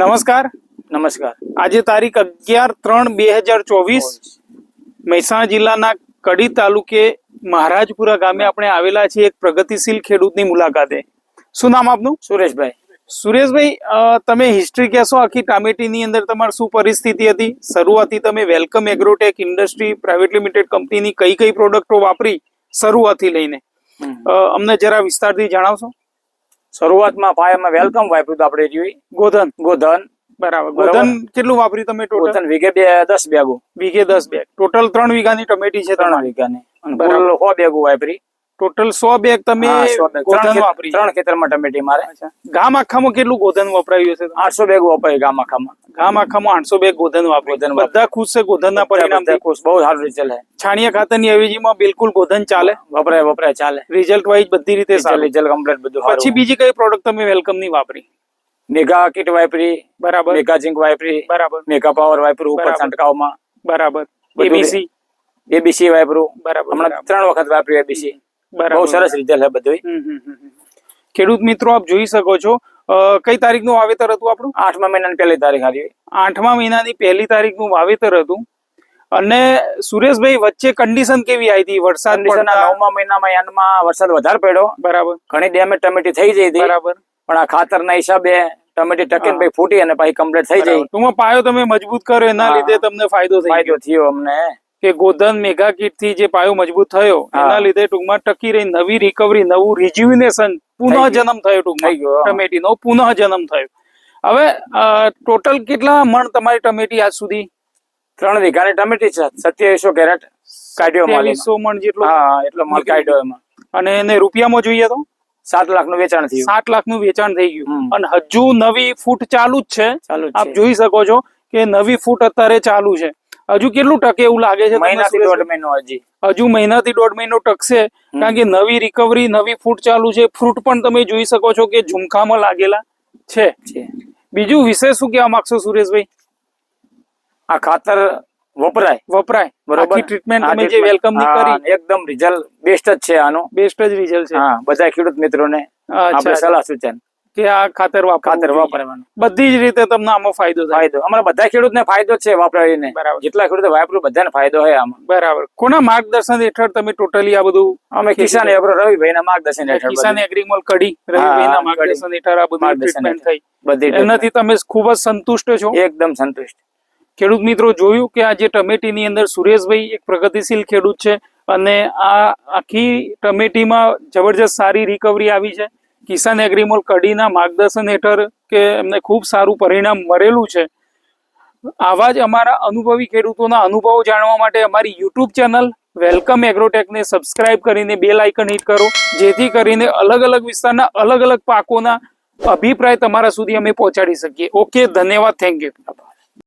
નમસ્કાર. નમસ્કાર. આજે તારીખ અગિયાર ત્રણ બે હજાર ચોવીસ મહેસાણા જિલ્લાના કડી તાલુકે મહારાજપુરા ગામે આપણે આવેલા છીએ એક પ્રગતિશીલ ખેડૂતની મુલાકાતે. શું નામ આપનું? સુરેશભાઈ. સુરેશભાઈ તમે હિસ્ટ્રી કહેશો આખી ટામેટીની અંદર તમારી શું પરિસ્થિતિ હતી? શરૂઆતથી તમે welcome Agrotech industry private limited કંપનીની કઈ કઈ પ્રોડક્ટો વાપરી શરૂઆતથી લઈને? અમને જરા વિસ્તારથી જણાવશો? શરૂઆતમાં પાયામાં વેલકમ વાપર્યું આપણે જોઈ ગોધન. ગોધન. બરાબર. ગોધન કેટલું વાપર્યું તમે ટોટલ ગોધન વીઘે બે દસ બેગો. વીઘે દસ બેગ. ટોટલ ત્રણ વીઘાની ટમેટી છે ત્રણ વીઘાની. અને સો બેગું વાપરી. ટોટલ સો બેગ તમે ત્રણ વાપરી. ખેતરમાં ટમેટી મારે. ગામ આખામાં કેટલું ગોધન વપરાયું છે આઠસો બેગ વપરાયું ગામ આખામાં. ગામ આખામાં આઠસો બેગ ગોધન વાપર્યું બધા ખુશ છે ગોધન ના પરિણામ ખુશ. બહુ સારું રિઝલ્ટ છે. છાણિયા ખાતરની અવેજીમાં બિલકુલ ગોધન ચાલે? વપરાય વપરાય ચાલે. રિઝલ્ટ વાઇઝ બધી રીતે સારું. રિઝલ્ટ કમ્પ્લીટ બધું પછી બીજી કઈ પ્રોડક્ટ તમે વેલકમની વાપરી? મેગા કીટ વાપરી. બરાબર. મેગા ઝીંક વાપરી. બરાબર. મેગા પાવર વાપર્યું ઉપર. છંટકાવમાં. બરાબર. એબીસી એબીસી વાપરું. બરાબર હમણાં ત્રણ વખત વાપર્યું એબીસી બહુ સરસ રિઝલ્ટ છે બધું. ખેડૂત મિત્રો આપ જોઈ શકો છો. કઈ કઈ તારીખનું વાવેતર હતું આપણું? આઠમા મહિનાની પહેલી તારીખ આવી આઠમા મહિનાની પહેલી તારીખનું વાવેતર હતું. અને સુરેશભાઈ વચ્ચે કન્ડિશન કેવી આવી હતી? વરસાદ નવમા મહિનામાં એન્ડમાં વરસાદ વધારે પડ્યો. બરાબર. ઘણી ડેમેજ ટમેટી થઈ જઈ હતી. બરાબર. પણ આ ખાતરના હિસાબે ટમેટી ટકે ભાઈ ફૂટી અને પછી કમ્પ્લીટ થઈ જાય ટૂંકમાં પાયો તમે મજબૂત કર્યો એના લીધે તમને ફાયદો થઈ ગયો. ફાયદો થયો અમને. કે ગોધન મેગા કીટથી જે પાયો મજબૂત થયો એના લીધે ટૂંકમાં ટકી રહી નવી રિકવરી નવું રિજ્યુનેશન પુનઃજન્મ થયો ટૂંકમાં. ટમેટીનો પુનઃ જન્મ થયો. હવે ટોટલ કેટલા મણ તમારી ટમેટી આજ સુધી? ત્રણ વીઘાની ટમેટી છે સત્યાવીસો કેરેટ કાઢ્યો સત્યાવીસો મણ જેટલો? હા એટલો મણ કાઢ્યો એમાં. અને એને રૂપિયામાં જોઈએ તો? સાત લાખનું વેચાણ થયું. સાત લાખનું વેચાણ થઈ ગયું. અને હજુ નવી ફૂટ ચાલુ જ છે. આપ જોઈ શકો છો કે નવી ફૂટ અત્યારે ચાલુ છે. હજુ કેટલું ટકે એવું લાગે છે મહિનાથી? દોઢ મહિનો હજી. હજુ મહિનાથી દોઢ મહિનો ટકશે કારણ કે નવી રિકવરી નવી ફૂટ ચાલુ છે. ફ્રૂટ પણ તમે જોઈ શકો છો કે ઝુમખામાં લાગેલા છે. બીજું વિશેષ શું કહેવા માંગશો સુરેશભાઈ? આ ખાતર વપરાય. વપરાય. બરોબર. ટ્રીટમેન્ટ તમે જે વેલકમની કરી. એકદમ રિઝલ્ટ બેસ્ટ જ છે આનો. બેસ્ટ જ રિઝલ્ટ છે. હા બધા ખેડૂત મિત્રોને આપણે સલાહ સૂચન. કે આ ખાતર ખાતર વાપરવાનું. બધી જ રીતે તમને આમાં ફાયદો થાય. ફાયદો. અમારા બધા ખેડૂતને ફાયદો જ છે વાપરાવીને બરાબર. જેટલા ખેડૂતો વાપર્યું બધાને ફાયદો હોય આમાં. બરાબર. કોના માર્ગદર્શન હેઠળ તમે ટોટલી આ બધું અમે કિસાન એગ્રો રવિભાઈના માર્ગદર્શન હેઠળ કિસાન એગ્રીમોલ કડી રવિભાઈ ના માર્ગદર્શન હેઠળ આ બધું ટ્રીટમેન્ટ થઈ. બધી એનાથી તમે ખૂબ જ સંતુષ્ટ છો? એકદમ સંતુષ્ટ. ખેડૂત મિત્રો જોયું કે આ જે ટમેટીની અંદર સુરેશભાઈ એક પ્રગતિશીલ ખેડૂત છે અને આ આખી ટમેટીમાં જબરજસ્ત સારી રિકવરી આવી છે. કિસાન એગ્રીમોલ કડીના માર્ગદર્શન હેઠળ કે એમને ખૂબ સારું પરિણામ મળેલું છે. આવા જ અમારા અનુભવી ખેડૂતોના અનુભવો જાણવા માટે અમારી યુટ્યુબ ચેનલ વેલકમ એગ્રોટેકને સબસ્ક્રાઇબ કરીને બેલ આઇકન હિટ કરો. જેથી કરીને અલગ અલગ વિસ્તારના અલગ અલગ પાકોના અભિપ્રાય તમારા સુધી અમે પહોંચાડી શકીએ. ઓકે, ધન્યવાદ. Thank you.